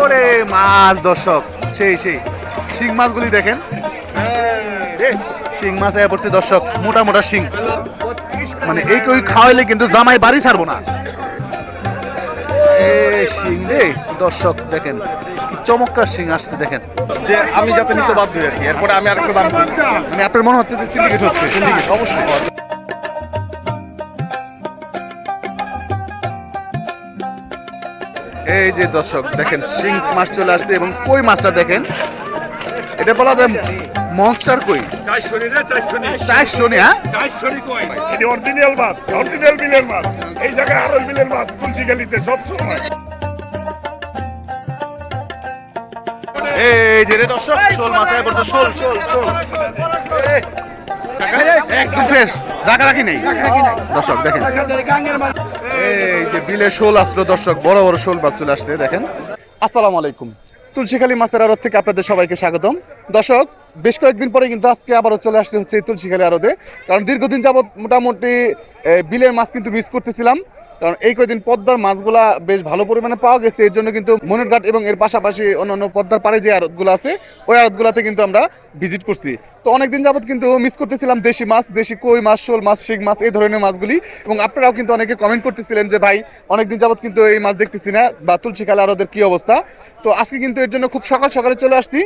ওরে মাছ দর্শক। সেই সেই। শিং মাছগুলি দেখেন। শিং মাছ আয়া পড়ছে দর্শক। মোটা মোটা শিং। মানে এই কই খাওয়াইলে কিন্তু জামাই বাড়ি ছাড়বো না। এ শিং রে দর্শক দেখেন। চমৎকার শিং আসছে দেখেন। যে আমি যাতে নিতে বাধ্য আর কি এরপরে আমি আরেকটা দাম মানে আপনার মনে হচ্ছে যে সিন্ডিকেট হচ্ছে? সিন্ডিকেট অবশ্যই। এই যে দর্শক দেখেন শিং মাছ চলে আসছে এবং কই মাছটা দেখেন? এটা বলা যায় মনস্টার কই? চারশো নি রে চারশো নি চারশো নি হ্যাঁ? চারশো নি কই? এটি অরিজিনাল মাছ অরিজিনাল বিলের মাছ। এই জায়গায় আরও বিলের মাছ কুলচি গেলিতে সব সময়। এই যে রে দর্শক শোল মাছ আয় পড়ছে শোল শোল শোল। একদম ফ্রেশ রাখা রাখি নেই। দর্শক দেখেন। যে বিলে শোল আসলো, দর্শক, বড় বড় শোল মাছ চলে আসছে, দেখেন। আসসালামু আলাইকুম। তুলসীখালী মাছের আড়ত থেকে আপনাদের সবাইকে স্বাগতম। দর্শক, বেশ কয়েকদিন পরে কিন্তু আজকে আবারও চলে আসছে হচ্ছে তুলসীখালী আড়তে। কারণ দীর্ঘদিন যাবত মোটামুটি বিলের মাছ কিন্তু মিস করতেছিলাম। কারণ এই কয়েকদিন পদ্মার মাছগুলা বেশ ভালো পরিমাণে পাওয়া গেছে, এর জন্য কিন্তু মনেরঘাট এবং এর পাশাপাশি অন্যান্য পদ্মার পাড়ে যে আড়তগুলো আছে, ওই আড়তগুলোতে কিন্তু আমরা ভিজিট করছি। তো অনেকদিন যাবত কিন্তু মিস করতেছিলাম দেশি মাছ, দেশি কই মাছ, শোল মাছ শিখ মাছ, এই ধরনের মাছগুলি। এবং আপনারাও কিন্তু অনেকে কমেন্ট করতেছিলেন যে, ভাই, অনেকদিন যাবত কিন্তু এই মাছ দেখতেছি না, বা তুলসী খালে আরদের কি অবস্থা? তো আজকে কিন্তু এর জন্য খুব সকাল সকালে চলে আসছি।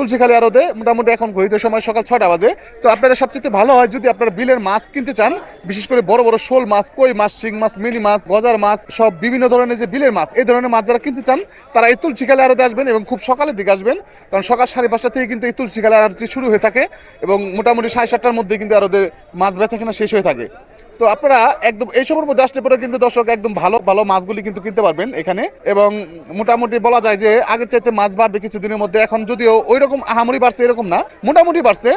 তুলসীখালী আরদে মোটামুটি এখন ঘড়িতে সময় সকাল ছটা বাজে। তো আপনারা সবচেয়ে ভালো হয় যদি আপনারা বিলের মাছ কিনতে চান, বিশেষ করে বড় বড় শোল মাছ, কই মাছ, শিং মাছ, মিনি মাছ, গজার মাছ, সব বিভিন্ন ধরনের যে বিলের মাছ, এই ধরনের মাছ যারা কিনতে চান, তারা এই তুলসীখালী আরদে আসবেন এবং খুব সকালের দিকে আসবেন। কারণ সকাল সাড়ে পাঁচটা থেকে কিন্তু এই তুলসীখালী আরদটি শুরু হয়ে থাকে এবং মোটামুটি সাড়ে সাতটার মধ্যে কিন্তু আরদের মাছ বেচা কেনা শেষ হয়ে থাকে। তো আপনারা একদম এই সময়ের মধ্যে আসলে পরে কিন্তু দর্শক একদম ভালো ভালো মাছগুলি কিন্তু কিনতে পারবেন এখানে। এবং মোটামুটি বলা যায় যে আগের চাইতে মাছ বাড়বে কিছুদিনের মধ্যে। এখন যদিও ওই রকম আহামরি বাড়ছে এরকম না, মোটামুটি বাড়ছে।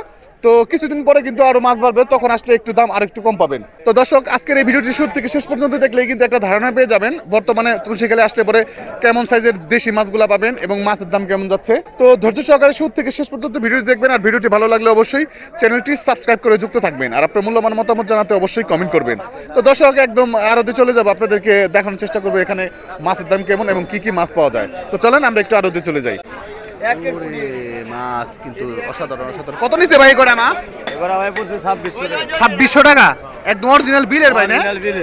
তো কিছুদিন পরে কিন্তু আরও মাছ বাড়বে, তখন আসলে একটু দাম আর একটু কম পাবেন। তো দর্শক, আজকের এই ভিডিওটি শুরু থেকে শেষ পর্যন্ত দেখলে কিন্তু একটা ধারণা পেয়ে যাবেন। বর্তমানে তুলসীখালে আসলে পরে কেমন সাইজের দেশি মাছগুলা পাবেন এবং মাছের দাম কেমন যাচ্ছে। তো ধৈর্য সহকারে শুরু থেকে শেষ পর্যন্ত ভিডিওটি দেখবেন আর ভিডিওটি ভালো লাগলে অবশ্যই চ্যানেলটি সাবস্ক্রাইব করে যুক্ত থাকবেন। আর আপনার মূল্যবান মতামত জানাতে অবশ্যই কমেন্ট করবেন। তো দর্শক, একদম আরতে চলে যাব। আপনাদেরকে দেখানোর চেষ্টা করব এখানে মাছের দাম কেমন এবং কি কি মাছ পাওয়া যায়। তো চলেন, আমরা একটু আরতে চলে যাই। মাছ কিন্তু অসাধারণ অসাধারণ। কত নিচে ভাই করে মাছ? এবার আমায় পড়ছে ছাব্বিশশো টাকা। ছাব্বিশশো টাকা? একদম অরিজিনাল বিলের ভাই না?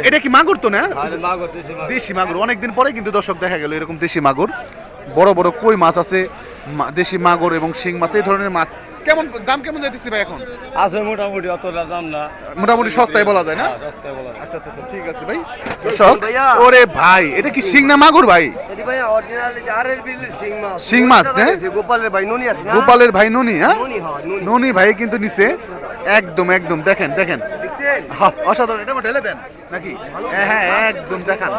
এটা কি মাগুর তো না? দেশি মাগুর। অনেকদিন পরে কিন্তু দর্শক দেখা গেল এরকম দেশি মাগুর। বড় বড় কই মাছ আছে? দেশি মাগুর এবং শিং মাছ এই ধরনের মাছ। কেমন দাম কেমন যাইতেছে ভাই এখন? আছে মোটামুটি অতটা দাম না। মোটামুটি সস্তায় বলা যায় না? হ্যাঁ, সস্তায় বলা আচ্ছা আচ্ছা আচ্ছা, ঠিক আছে ভাই। দর্শক ওরে ভাই এটা কি শিং না মাগুর ভাই? শিং মাছ, গোপালের ভাই নুনি আছে গোপালের ভাই ননি হ্যাঁ নুনি হয় ভাই কিন্তু নিচে। একদম একদম দেখেন দেখেন। অসাধারণ এটা ঢেলে দেন নাকি? হ্যাঁ হ্যাঁ একদম দেখান।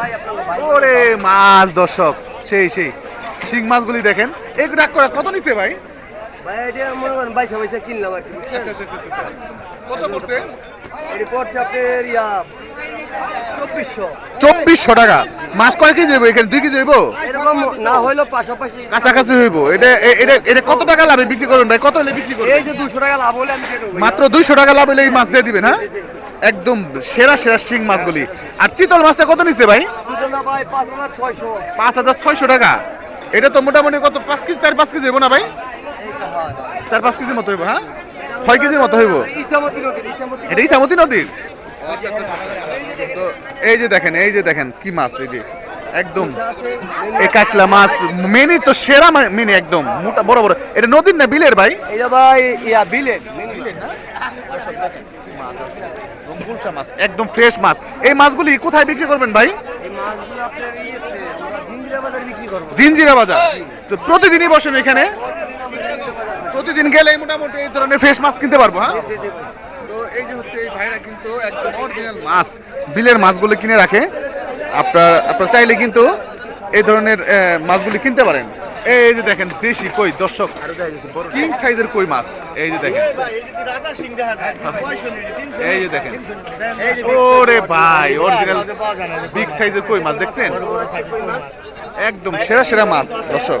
ওরে মাছ দর্শক সেই সেই। শিং মাছগুলি দেখেন। এক ডাক করে কত নিছে ভাই? ভাই এটা মনে করেন বাইশা বাইশা কিনলাম আর কি। আচ্ছা আচ্ছা, আচ্ছা। কত পড়ছে? এটি পড়ছে আপনার ইয়া চব্বিশশো। টাকা। মাছ কয় কেজি হইব? এখানে দুই কেজি হইব? না হইল পাশাপাশি কাছাকাছি হইব। এটা এটা এটা কত টাকা লাভে বিক্রি করবেন ভাই? কত হলে বিক্রি করবেন? এই যে দুশো টাকা লাভ হলে আমি মাত্র দুইশো টাকা লাভ হলে এই মাছ দিয়ে দিবেন হ্যাঁ? একদম সেরা সেরা শিং মাছগুলি। আর চিতল মাছটা কত নিচ্ছে ভাই? পাঁচ হাজার ছয়শো। টাকা। এটা তো মোটামুটি কত পাঁচ কেজি চার পাঁচ কেজি হইব না ভাই? চার পাঁচ কেজির মতো হইব হ্যাঁ? ছয় কেজির মতো হইব? ইচ্ছামতি নদীর ইচ্ছামতি এটাই সামতি নদীর? তো এই যে দেখেন এই যে দেখেন কি মাছ এই যে একদম এই কাতলা মাছ মেনি তো সেরা মেনি একদম মোটা বড় বড়। এটা নদীর না বিলের ভাই? এটা ভাই ইয়া বিলের। মাছ একদম ফ্রেশ মাছ। এই মাছগুলি কোথায় বিক্রি করবেন ভাই? জিঞ্জিরা বাজার তো প্রতিদিনই বসেন এখানে? প্রতিদিন গেলে মোটামুটি এই ধরনের ফ্রেশ মাছ কিনতে পারব হ্যাঁ? তো এই যে হচ্ছে এই ভাইরা কিন্তু একদম অরিজিনাল মাছ। বিলের মাছগুলো কিনে রাখে। আপনার আপনার চাইলে কিন্তু এই ধরনের মাছগুলি কিনতে পারেন। এই যে দেখেন, দেশি কই, দর্শক। কিং সাইজের কই মাছ? এই যে দেখেন। এই যে দেখেন। ওরে ভাই অরিজিনাল বিগ সাইজের কই মাছ দেখছেন? একদম সেরা সেরা মাছ, দর্শক।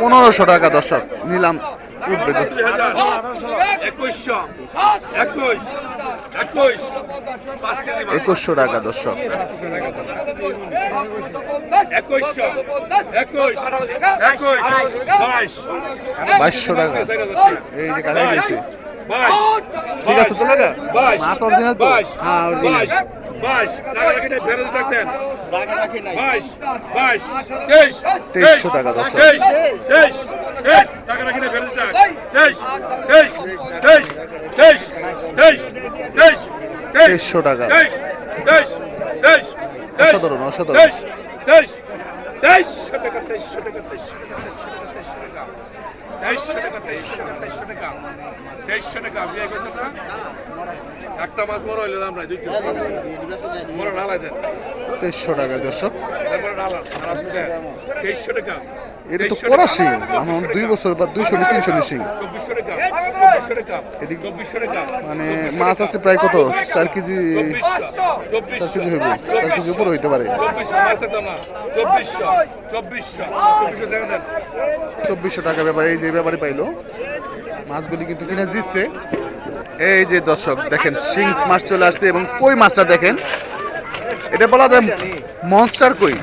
পনেরোশো। টাকা দর্শক নিলাম। একুশশো। টাকা দর্শক। বাইশশো টাকা। এই যে কাজে গেছি ঠিক আছে তো মাছ অরিজিনাল তো? হ্যাঁ অরিজিনাল বাইশ টাকা রাখি নাই ফেরত রাখতেন বাইশ বাইশ তেইশ তেইশশো টাকা দর্শক। তেইশ তেইশ তেইশ টাকা রাখি নাই ফেরত রাখ তেইশ তেইশ তেইশ তেইশ তেইশ তেইশ তেইশশো টাকা তেইশ তেইশ তেইশ অসাধারণ, অসাধারণ। তেইশ তেইশ তেইশশো টাকা তেইশশো টাকা তেইশশো টাকা তেইশশো টাকা তেইশশো টাকা তেইশশো টাকা তেইশশো টাকা তেইশশো টাকা তেইশশো টাকা বিয়ে করতে না একটা মাছ বড় হইল আমরা দুইটা বড় ঢালাই দেন তেইশশো টাকা দর্শক তারপরে ঢালা তেইশশো টাকা এটা তো করা আমার দুই বছর বা দুইশো নি তিনশো টাকা। মানে মাছ আছে প্রায় কত? চার কেজি চার কেজি হইব। চার কেজি উপরে হইতে পারে। চব্বিশশো টাকা ব্যাপারে এই যে ব্যাপারে পাইলো। মাছগুলি কিন্তু কিনে জিতছে। এই যে দর্শক দেখেন শিং মাছ চলে আসছে এবং কই মাছটা দেখেন? এটা বলা যায় মনস্টার কই?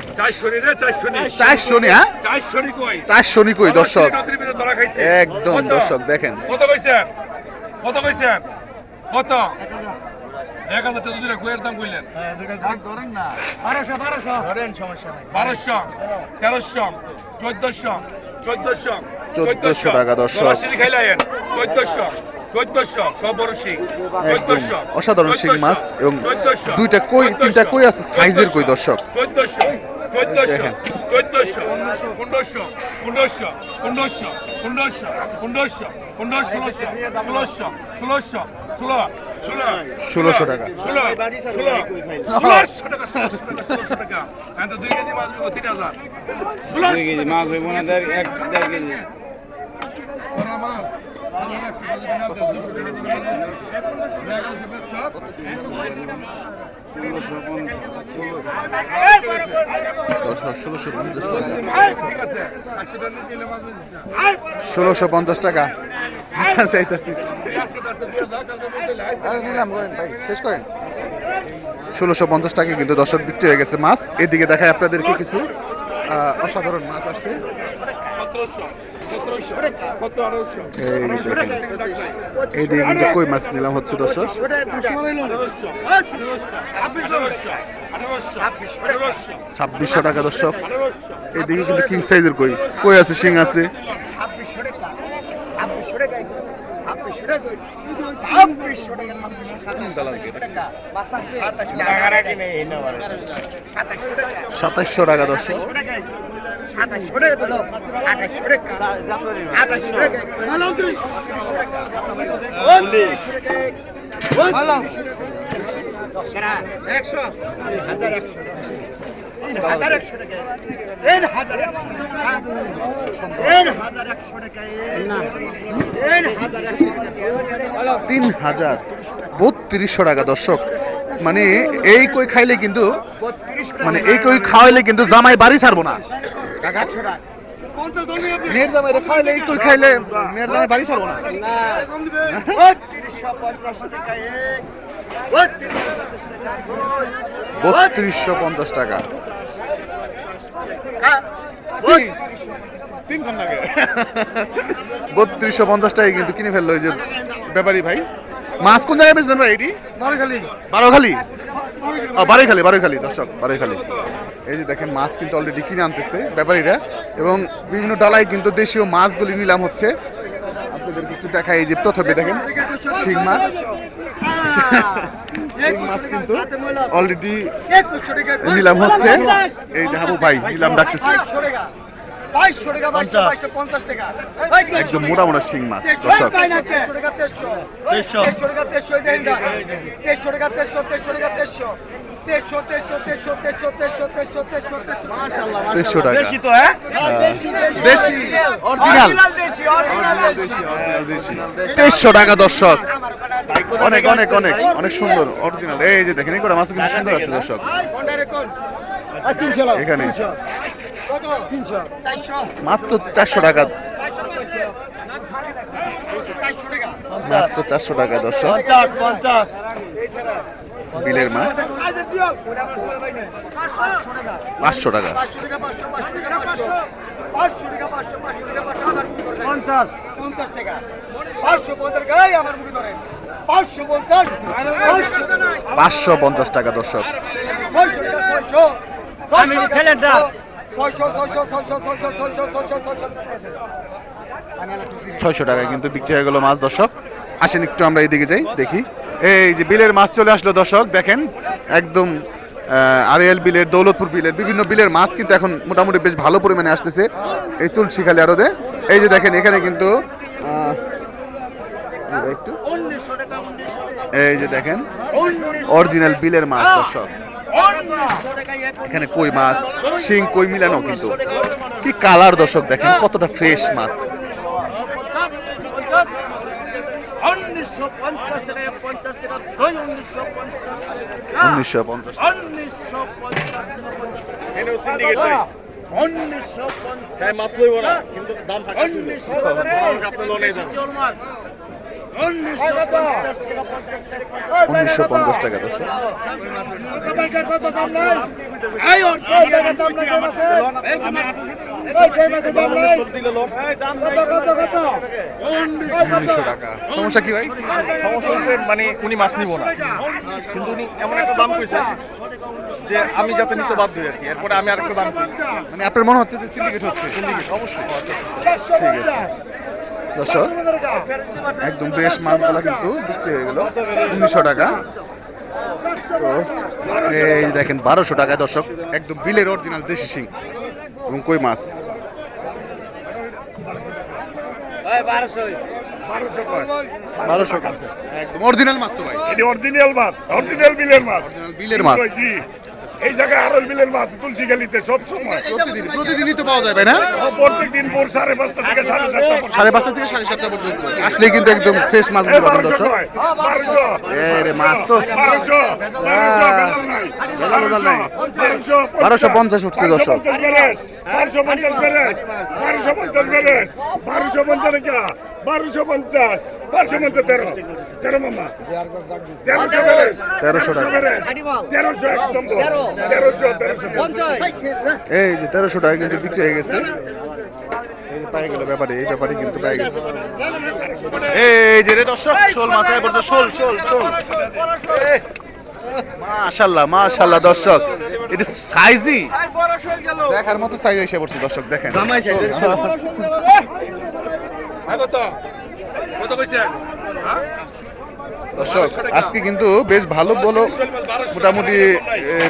চার শনি হ্যাঁ? চার শনি কই দর্শক? একদম দর্শক দেখেন। কত কইছে? কত কইছে? কত? এক হাজার টাকা দাম কইলেন। হ্যাঁ, না। বারোশো বারোশো। ধরেন সমস্যা নাই। বারোশো তেরোশো চোদ্দশো চোদ্দশো চোদ্দশো টাকা দর্শক। চোদ্দশো। অসাধারণ শিং মাছ এবং দুইটা কই তিনটা কই আছে? সাইজের কই দর্শক? ষোলোশো টাকা ষোলোশো টাকা। ষোলোশো পঞ্চাশ টাকা। আচ্ছা, চাইতেছি। নিলাম করেন ভাই শেষ করেন। ষোলোশো পঞ্চাশ টাকা কিন্তু দর্শক বিক্রি হয়ে গেছে মাছ। এদিকে দেখায় আপনাদেরকে কিছু। অসাধারণ মাছ কিন্তু কই মাছ নিলাম হচ্ছে ছাব্বিশশো টাকা দর্শক। এইদিকে কিন্তু কিং সাইজের কই। কই আছে? শিং আছে। ছাব্বিশশো টাকা। ছাব্বিশশো টাকা ছাব্বিশশো টাকা ছাব্বিশশো সাতাশশো টাকা। দশ একশো। হাজার একশো। হাজার একশো টাকা। তিন হাজার একশো টাকা। তিন হাজার একশো টাকা। তিন হাজার একশো টাকা। তিন হাজার। বত্রিশশো টাকা দর্শক। মানে এই কই খাইলে কিন্তু মানে এই কই খাওয়াইলে কিন্তু জামাই বাড়ি ছাড়বো না। মেয়ের জামাই খাইলে এই কই খাইলে মেয়ের জামাই বাড়ি ছাড়বো না। বত্রিশশো পঞ্চাশ টাকা। বত্রিশশো পঞ্চাশ টাকা কিন্তু কিনে ফেলল ওই যে ব্যাপারী ভাই। মাছ কোন জায়গায় বেচবেন ভাই এটি? বারোখালি। বারোখালি? বারোখালি। বারোখালি দর্শক বারোখালি। এই যে দেখেন মাছ কিন্তু অলরেডি কিনে আনতেছে ব্যাপারীরা। এবং বিভিন্ন ডালায় কিন্তু দেশীয় মাছগুলি নিলাম হচ্ছে। একটু এই যে প্রথমে দেখেন শিং মাছ। শিং মাছ কিন্তু অলরেডি নিলাম হচ্ছে। এই যে হাবু ভাই নিলাম ডাকতেছে। বাইশশো টাকা। বাইশশো বাইশশো পঞ্চাশ। টাকা। একদম মোটা মোটা শিং মাছ দর্শক তেরোশো টাকা তেরোশো তেরোশো টাকা তেরোশো তেরোশো টাকা তেরোশো দেড়শো টাকা দেড়শো টাকা দর্শক। অনেক অনেক অনেক অনেক সুন্দর অরিজিনাল। এই যে দেখেন এই করে মাছ কিন্তু সুন্দর আছে দর্শক। এখানে। মাত্র চারশো টাকা। মাত্র চারশো টাকা দর্শক। বিলের মাছ। পাঁচশো টাকা। পাঁচশো পঞ্চাশ টাকা দর্শক। ছয়শো টাকা কিন্তু বিক্রি হয়ে গেল মাছ দর্শক। আসেন একটু আমরা এদিকে যাই দেখি। এই যে বিলের মাছ চলে আসলো দর্শক, দেখেন, একদম আরিয়াল বিলের, দৌলতপুর বিলের, বিভিন্ন বিলের মাছ কিন্তু এখন মোটামুটি বেশ ভালো পরিমাণে আসতেছে এই তুলসীখালী আরদে এই যে দেখেন, এখানে কিন্তু একটু, এই যে দেখেন, অরিজিনাল বিলের মাছ দর্শক। এখানে কই মাছ, শিং, কই মিলানো কিন্তু। কি কালার দর্শক দেখেন, কতটা ফ্রেশ মাছ। উনিশশো পঞ্চাশ টাকায় পঞ্চাশ টাকা দই উনিশশো পঞ্চাশ টাকা উনিশশো পঞ্চাশ উনিশশো পঞ্চাশ টাকা উনিশশো পঞ্চাশ টাকা দশ এই অর্থ উনিশশো টাকা। সমস্যা কি ভাই? সমস্যা হচ্ছে মানে উনি মাছ নিব না। কিন্তু উনি এমন একটা দাম কইছে যে আমি যাতে নিতে বাধ্য আর কি। এরপরে আমি আরেকটা দাম করি। মানে আপনার মনে হচ্ছে যে সিন্ডিকেট হচ্ছে? সিন্ডিকেট অবশ্যই। ঠিক আছে। দর্শক একদম বেশ মাছগুলো কিন্তু বিক্রি হয়ে গেল। উনিশশো টাকা। তো এই দেখেন বারোশো টাকায় দর্শক একদম বিলের অরিজিনাল দেশি শিং। এবং কই মাছ? বারোশো। কাছে। একদম। অরিজিনাল মাছ তো ভাই। এটি অরিজিনাল মাছ অরিজিনাল বিলের মাছ। বিলের মাছ। জি। এই জায়গায় আরল বিলের মাছ তুলসী গেলিতে সব সময়। প্রতিদিন প্রতিদিনই তো পাওয়া যাবে না? প্রত্যেক দিন ভোর সাড়ে পাঁচটা থেকে সাড়ে সাতটা পর্যন্ত। সাড়ে পাঁচটা থেকে সাড়ে সাতটা পর্যন্ত। আসলে কিন্তু একদম ফ্রেশ মাছ পাবেন বারোশো দর্শক। রে মাছ তো। বারোশো পঞ্চাশ। উঠছে দর্শক। বারোশো পঞ্চাশ বেরেস বারোশো পঞ্চাশ বেরেস বারোশো পঞ্চাশ বারোশো পঞ্চাশ বারোশো পঞ্চাশ তেরো। তেরো মামা। তেরোশো বেরেস তেরোশো টাকা। তেরোশো এক নম্বর। এই যে তেরোশো টাকা কিন্তু বিক্রি হয়ে গেছে। এই যে পাই গেল ব্যাপারে এই ব্যাপারে কিন্তু পাই গেছে। এই যে রে দর্শক শোল মাছ আয় পড়ছে শোল শোল শোল। মাশাল্লাহ মাশাল্লাহ দর্শক। এটা সাইজ নি? দেখার মতো সাইজ এসে পড়ছে দর্শক দেখেন। কত? কত কইছেন? হ্যাঁ? দর্শক আজকে কিন্তু বেশ ভালো বলো মোটামুটি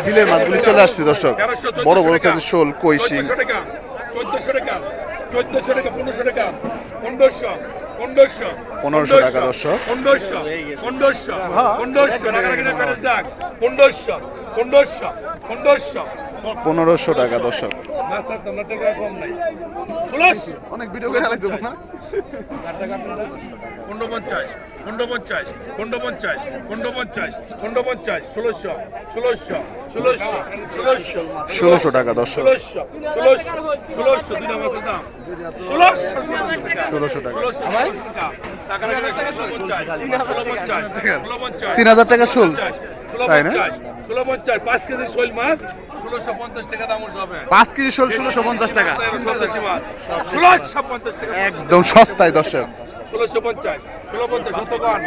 বিলের মাছগুলি চলে আসছে দর্শক বড় বড় সাইজের শোল কই শিং চোদ্দশো টাকা চোদ্দশো টাকা পনেরোশো টাকা পনেরোশো পনেরোশো টাকা দর্শক। পনেরোশো পনেরোশো পনেরোশো পনেরোশো পনেরোশো পনেরোশো টাকা দর্শক। অনেক ভিডিও করে লাগছে না ষোলোশো ষোলোশো ষোলোশো ষোলোশো। ষোলোশো টাকা দশ ষোলোশো ষোলোশো ষোলোশো দাম। ষোলোশো ষোলোশো টাকা। তিন হাজার টাকা ষোলো তাই না? ষোলো পঞ্চাশ পাঁচ কেজি শোল মাছ। ষোলোশো পঞ্চাশ টাকা দাম হবে পাঁচ কেজি শোল ষোলোশো পঞ্চাশ টাকা। ষোলোশো পঞ্চাশ টাকা একদম সস্তায় দর্শক। ষোলোশো পঞ্চাশ ষোলো পঞ্চাশ শতকর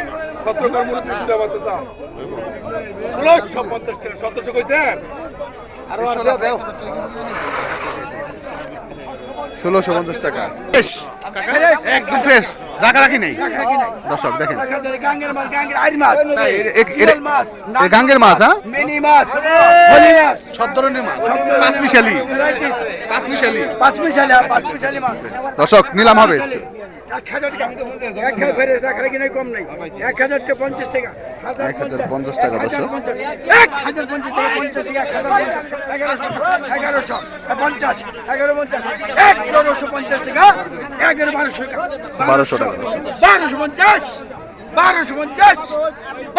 সতেরো মূল্য দুটা মাছের দাম। ষোলোশো পঞ্চাশ টাকা সতেরোশো কইছেন? ষোলোশো পঞ্চাশ টাকা। বেশ নেই। দর্শক দেখেন। গাঙ্গের মাছ। হ্যাঁ? সব ধরনের হ্যাঁ, মাছ। দর্শক নিলাম হবে। এক হাজার টাকা এক হাজার ফেরে রাখার কিনে কম নেই এক হাজার টাকা পঞ্চাশ টাকা এক হাজার পঞ্চাশ টাকা দর্শক এক হাজার পঞ্চাশ টাকা পঞ্চাশ টাকা এক হাজার পঞ্চাশ এগারোশো এগারোশো পঞ্চাশ এগারো পঞ্চাশ এগারোশো পঞ্চাশ টাকা এগারো বারোশো টাকা বারোশো টাকা বারোশো পঞ্চাশ বারোশো পঞ্চাশ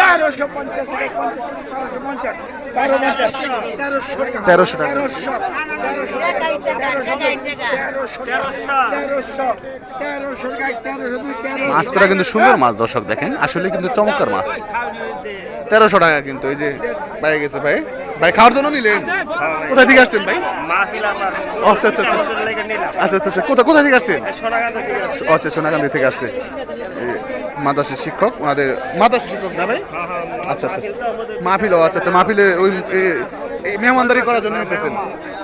বারোশো পঞ্চাশ বারোশো পঞ্চাশ বারো পঞ্চাশ তেরোশো তেরোশো তেরোশো তেরোশো তেরোশো মাছটা কিন্তু সুন্দর মাছ দর্শক দেখেন। আসলে কিন্তু চমৎকার মাছ। তেরোশো টাকা কিন্তু এই যে ভাই গেছে ভাই। ভাই খাওয়ার জন্য নিলেন কোথায় থেকে আসছেন ভাই? আচ্ছা আচ্ছা আচ্ছা। আচ্ছা আচ্ছা আচ্ছা। কোথায় কোথায় থেকে আসছেন? আচ্ছা সোনাকান্দি থেকে আসছে। মাদ্রাসের শিক্ষক ওনাদের মাদ্রাসা শিক্ষক না ভাই? আচ্ছা আচ্ছা আচ্ছা। মাহফিল ও আচ্ছা আচ্ছা মাহফিলে ওই এই মেহমানদারি করার জন্য নিতেছেন।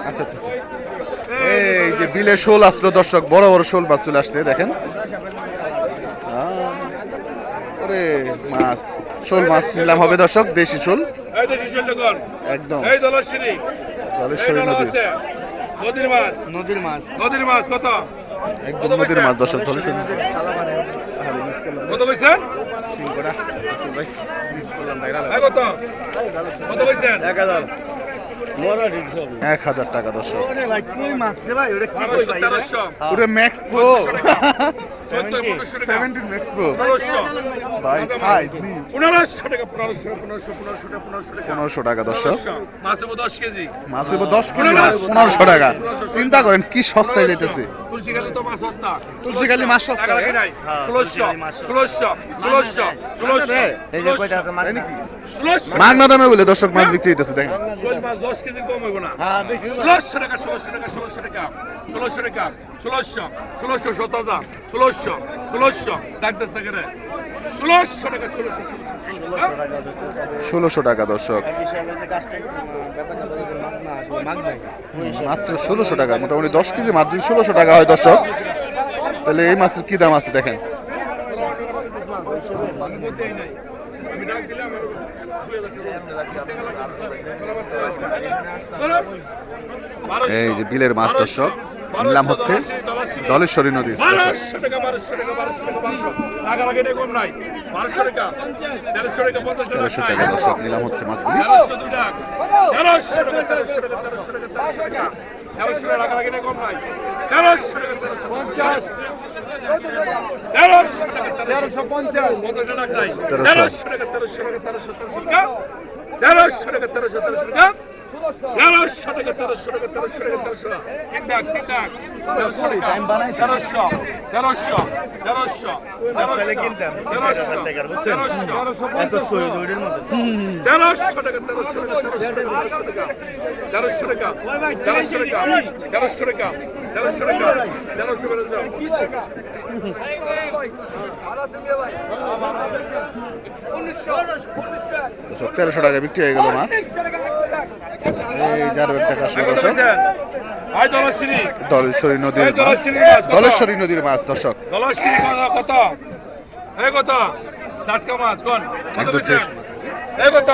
আচ্ছা আচ্ছা আচ্ছা। এই যে বিলে শোল আসলো দর্শক বড় বড় শোল মাছ চলে আসছে দেখেন। ওরে মাছ শোল মাছ নিলাম হবে দর্শক দেশি শোল। এই দেশি শৈলগণ একদম। জলেশ্বরী নদী। নদীর মাছ। নদীর মাছ। নদীর মাছ কত? একদম নদীর মাছ দর্শক জলেশ্বরী কত কইছেন ভাই মিস করলাম ভাই কত? কত বলছেন এক হাজার টাকা দর্শক। বারোশো তেরোশো। ওরে ম্যাক্স প্রো চোদ্দ পনেরোশো টাকা সেভেন্টিন ম্যাক্স প্রো পনেরোশো ভাই সাইজ নি পনেরোশো টাকা পনেরোশো পনেরোশো পনেরোশো টাকা পনেরোশো টাকা পনেরোশো টাকা দর্শক। পনেরোশো দশ কেজি। মাছ টাকা। চিন্তা করেন কি সস্তায় তো মাছ সস্তা। মাছ সস্তা নাই। নাকি? মাগনা দামে বলে দর্শক মাছ বিক্রি হইতেছে দেখেন। শোল মাছ দশ কেজি কম হইব না। ষোলোশো টাকা ষোলোশো টাকা ষোলোশো টাকা ষোলোশো টাকা। ষোলোশো ষোলোশো সত হাজার। ষোলোশো ষোলোশো ডাকতেস না ষোলোশো টাকা, ষোলোশো ষোলোশো টাকা, দর্শক। মাত্র ষোলোশো টাকা, মোটামুটি দশ কেজি যদি ষোলোশো টাকা হয়, দর্শক, তাহলে এই মাছের কি দাম আছে দেখেন? এই যে বিলের মাছ, দর্শক। নিলাম হচ্ছে দলেশ্বরী নদীর তেরোশো টাকা দর্শক নিলাম হচ্ছে মাছগুলি তেরোশো টাকা তেরোশো তেরোশো টাকা তেরোশো টাকা পঞ্চাশ তেরোশো টাকা টাকা। তেরোশো টাকা তেরোশো টাকা বিক্রি হয়ে গেল মাছ। এই জারবের টাকা দর্শক দলেশ্বরী নদীর দলেশ্বরী নদীর মাছ দর্শক। কত? এই কত? টাটকা মাছ কোন? এই কত?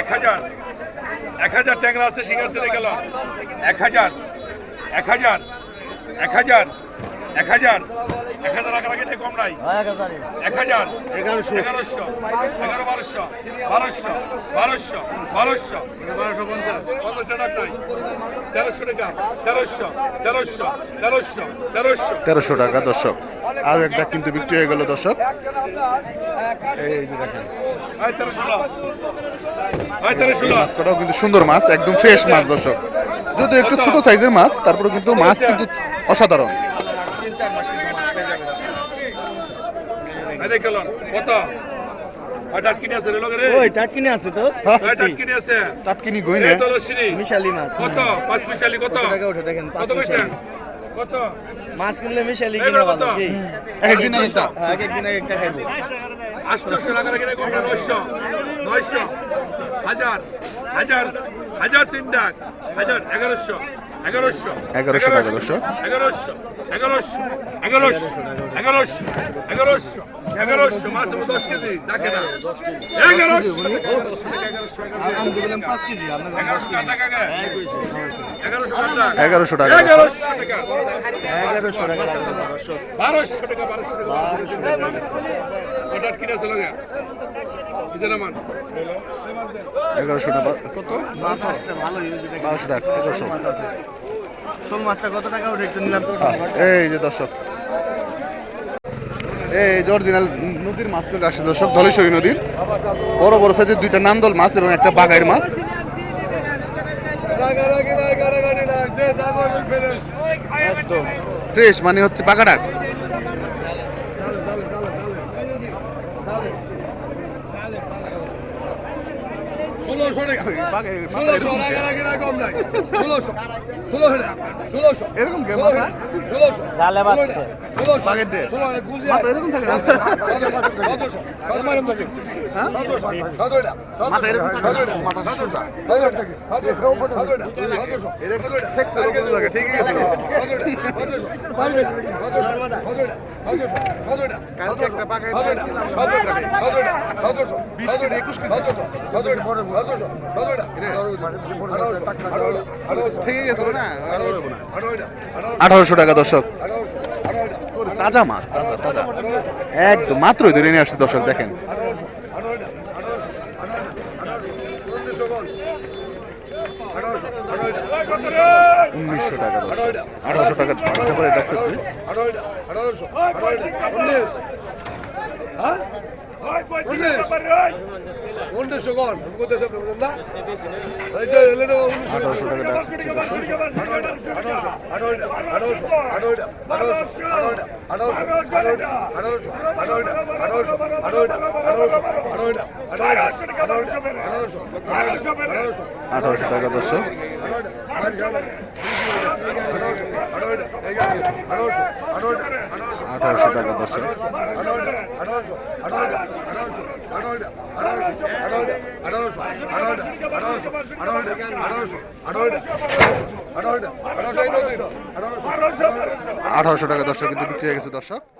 এক হাজার। এক হাজার ট্যাংরা আছে শিকার থেকে গেল। এক হাজার। এক হাজার। এক হাজার। এক হাজার। এক হাজার লাগে কম নাই। এক হাজার। এগারোশো। এগারোশো। এগারো বারোশো। বারোশো। বারোশো। বারোশো। বারোশো পঞ্চাশ পঞ্চাশ টাকা নাই তেরোশো টাকা। তেরোশো। তেরোশো। তেরোশো। তেরোশো। তেরোশো টাকা দর্শক। আর একটা কিন্তু বিক্রি হয়ে গেল দর্শক। এই যে দেখেন। আয় তেরোশো লাখ আয় তেরোশো এই লাখ মাছ কটাও কিন্তু সুন্দর মাছ একদম ফ্রেশ মাছ দর্শক। যদিও একটু ছোট সাইজের মাছ তারপরে কিন্তু মাছ কিন্তু অসাধারণ। এই দেখলেন কত? টাটকিনি আছে রে রে। ওই টাটকিনে আছে তো। টাটকিনি আছে। টাটকিনি এই দলশ্রী মিশালি মাছ। কত? পাঁচ মিশালি কত? টাকা উঠে দেখেন কত কইছেন? কত? মাছ কিনলে মিশালি কিনা ভালো কি? এক একদিন এক একটা। হ্যাঁ, এক একদিন এক একটা খাইবো। আটশোশো টাকা কিনে কমবে নয়শো। নয়শো। হাজার। হাজার। হাজার তিন ডাক। হাজার এগারোশো। এগারোশো। এগারোশো টাকা দর্শক। এগারোশো এগারোশো এগারোশো এগারোশো এগারোশো মাছ দশ কেজি ডাকে না। এগারোশো। এগারোশো টাকা এগারোশো টাকা? এগারোশো টাকা। বারোশো টাকা বারোশো কিনে চলে এগারোশো টাকা কত? বারোশো টাকা এগারোশো। শোল মাছটা কত টাকা ওঠে একটু নিলাম? এই যে দর্শক। এই যে অরিজিনাল নদীর মাছ চলে আসছে দর্শক, ধলেশ্বরী নদীর। বড় বড় সাইজের দুইটা নামদল মাছ এবং একটা বাগাইয়ের মাছ। একদম। ফ্রেশ মানে হচ্ছে পাকা ডাক ষোলোশো ষোলোশো কম নাই। ষোলোশো ষোলোশো ষোলোশো। এরকম ষোলোশো মাথা এরকম থাকে না? মাথা এরকম থাকে। মাথা কালকে একটা বিশ কেজি একুশ কেজি। গেছিল না আঠারোশো টাকা দর্শক। তাজা মাছ তাজা তাজা একদম মাত্রই ধরে নিয়ে আসছে দর্শক দেখেন উনিশশো টাকা দশ আঠারোশো টাকা আঠারোশো টাকা ডাকতেছে আঠারোশো টাকা দর্শক আঠারোশো টাকা দর্শক আঠারোশো টাকা দর্শক কিন্তু গেছে দর্শক।